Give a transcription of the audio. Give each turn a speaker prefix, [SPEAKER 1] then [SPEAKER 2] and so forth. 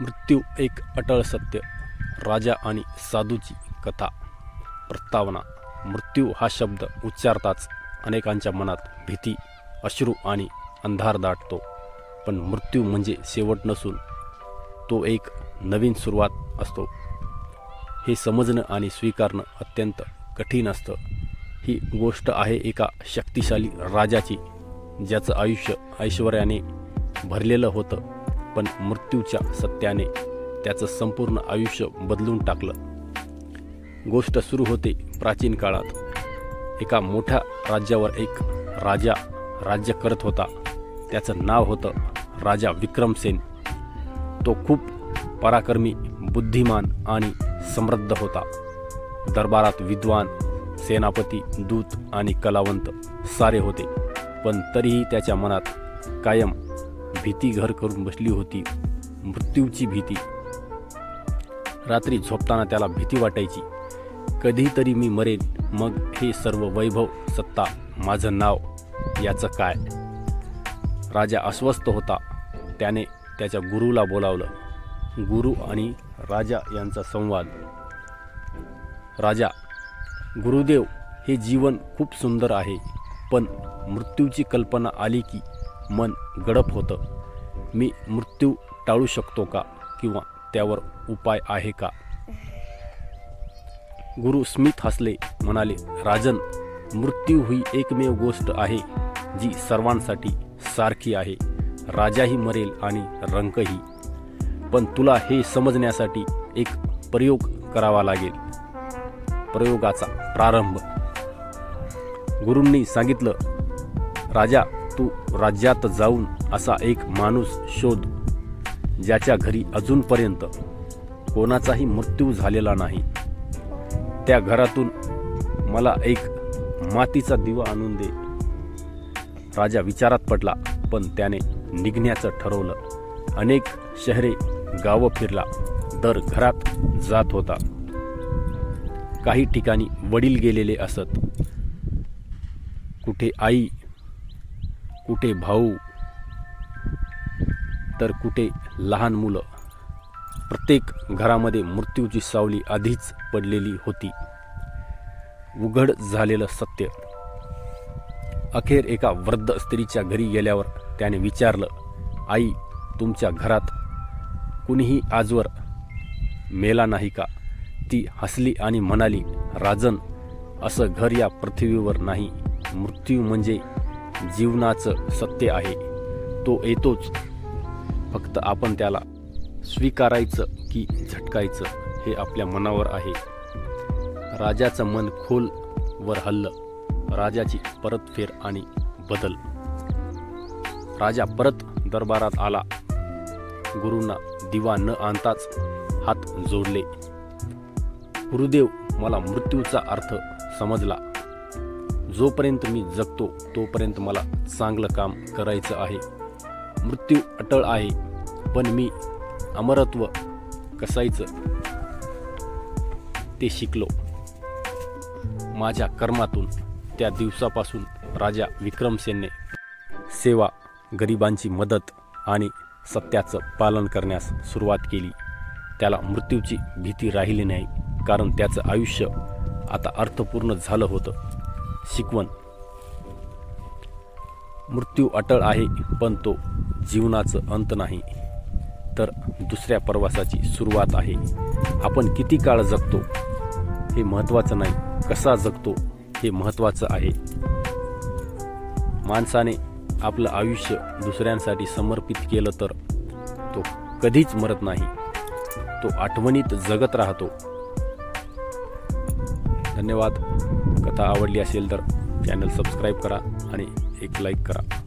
[SPEAKER 1] मृत्यू एक अटळ सत्य. राजा आणि साधूची कथा. प्रस्तावना. मृत्यू हा शब्द उच्चारताच अनेकांच्या मनात भीती अश्रू आणि अंधार दाटतो. पण मृत्यू म्हणजे शेवट नसून तो एक नवीन सुरुवात असतो. हे समजणं आणि स्वीकारणं अत्यंत कठीण असतं. ही गोष्ट आहे एका शक्तिशाली राजाची ज्याचं आयुष्य ऐश्वर्याने भरलेलं होतं. पण मृत्यूच्या सत्याने त्याचं संपूर्ण आयुष्य बदलून टाकलं. गोष्ट सुरू होते प्राचीन काळात. एका मोठ्या राज्यावर एक राजा राज्य करत होता. त्याचं नाव होतं राजा विक्रमसेन तो खूप पराक्रमी बुद्धिमान आणि समृद्ध होता. दरबारात विद्वान सेनापती दूत आणि कलावंत सारे होते. पण तरीही त्याच्या मनात कायम भीती घर करून बसली होती. मृत्यूची भीती. रात्री झोपताना त्याला भीती वाटायची. कधीतरी मी मरेन मग हे सर्व वैभव सत्ता माझं नाव याचं काय? राजा अस्वस्थ होता. त्याने त्याच्या गुरुला बोलावलं. गुरु आणि राजा यांचा संवाद. राजा गुरुदेव हे जीवन खूप सुंदर आहे पण मृत्यूची कल्पना आली की मन गडप होतं. मी मृत्यू टाळू शकतो का? किंवा त्यावर उपाय आहे का? गुरु स्मिथ हसले म्हणाले राजन मृत्यू ही एकमेव गोष्ट आहे जी सर्वांसाठी सारखी आहे. राजाही मरेल आणि रंकही पण तुला हे समजण्यासाठी एक प्रयोग करावा लागेल. प्रयोगाचा प्रारंभ. गुरूंनी सांगितलं राजा तू राज्यात जाऊन असा एक माणूस शोध ज्याच्या घरी अजूनपर्यंत कोणाचाही मृत्यू झालेला नाही. त्या घरातून मला एक मातीचा दिवा आणून दे. राजा विचारात पडला पण त्याने निघण्याचं ठरवलं. अनेक शहरे गावं फिरला दर घरात जात होता. काही ठिकाणी वडील गेलेले असत. कुठे आई कुठे भाऊ? तर कुठे लहान मुलं? प्रत्येक घरामध्ये मृत्यूची सावली आधीच पडलेली होती. उघड झालेलं सत्य. अखेर एका वृद्ध स्त्रीच्या घरी गेल्यावर त्याने विचारलं आई तुमच्या घरात कुणीही आजवर मेला नाही का? ती हसली आणि म्हणाली राजन असं घर या पृथ्वीवर नाही. मृत्यू म्हणजे जीवनाचं सत्य आहे. तो येतोच. फक्त आपण त्याला स्वीकारायचं की झटकायचं हे आपल्या मनावर आहे. राजाचं मन खोल वर हल्लं. राजाची परतफेर आणि बदल. राजा परत दरबारात आला. गुरुंना दिवा न आणताच हात जोडले. गुरुदेव मला मृत्यूचा अर्थ समजला. जोपर्यंत मी जगतो तोपर्यंत मला चांगलं काम करायचं आहे. मृत्यू अटळ आहे पण मी अमरत्व कसायचं ते शिकलो. माझ्या कर्मातून त्या दिवसापासून राजा विक्रमसेनने सेवा गरिबांची मदत आणि सत्याचं पालन करण्यास सुरुवात केली. त्याला मृत्यूची भीती राहिली नाही कारण त्याचं आयुष्य आता अर्थपूर्ण झालं होतं. शिकवण मृत्यू अटळ आहे पण तो जीवनाचं अंत नाही. तर दुसऱ्या प्रवासाची सुरुवात आहे. आपण किती काळ जगतो? हे महत्त्वाचं नाही. कसा जगतो? हे महत्त्वाचं आहे. माणसाने आपलं आयुष्य दुसऱ्यांसाठी समर्पित केलं तर तो कधीच मरत नाही. तो आठवणीत जगत राहतो. धन्यवाद. कथा आवडली असेल तर चॅनल सबस्क्राईब करा आणि एक लाईक करा.